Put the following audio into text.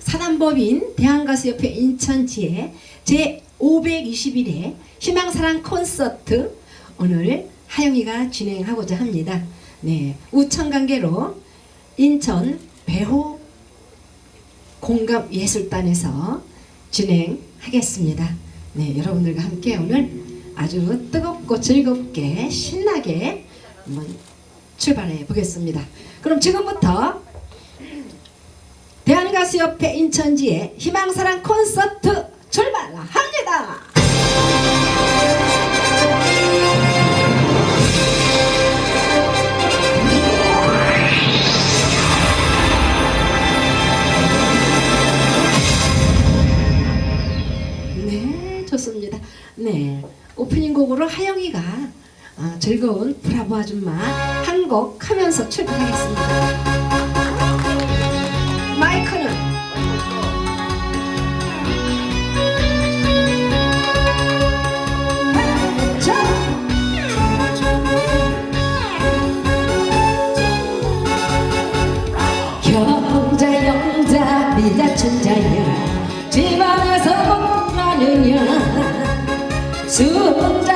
사단법인 대한가수협회 인천지회 제 521회 희망사랑 콘서트 오늘 하영이가 진행하고자 합니다. 네, 우천관계로 인천 배호 공감예술단에서 진행하겠습니다. 네, 여러분들과 함께 오늘 아주 뜨겁고 즐겁게 신나게 한번 출발해 보겠습니다. 그럼 지금부터 가수협회 인천지의 희망사랑 콘서트 출발합니다. 네, 좋습니다. 네, 오프닝 곡으로 하영이가 아, 즐거운 브라보 아줌마 한 곡 하면서 출발하겠습니다. 뭐 여봉자 영자 미자춘자야. 집안에서 먹나느냐. 순자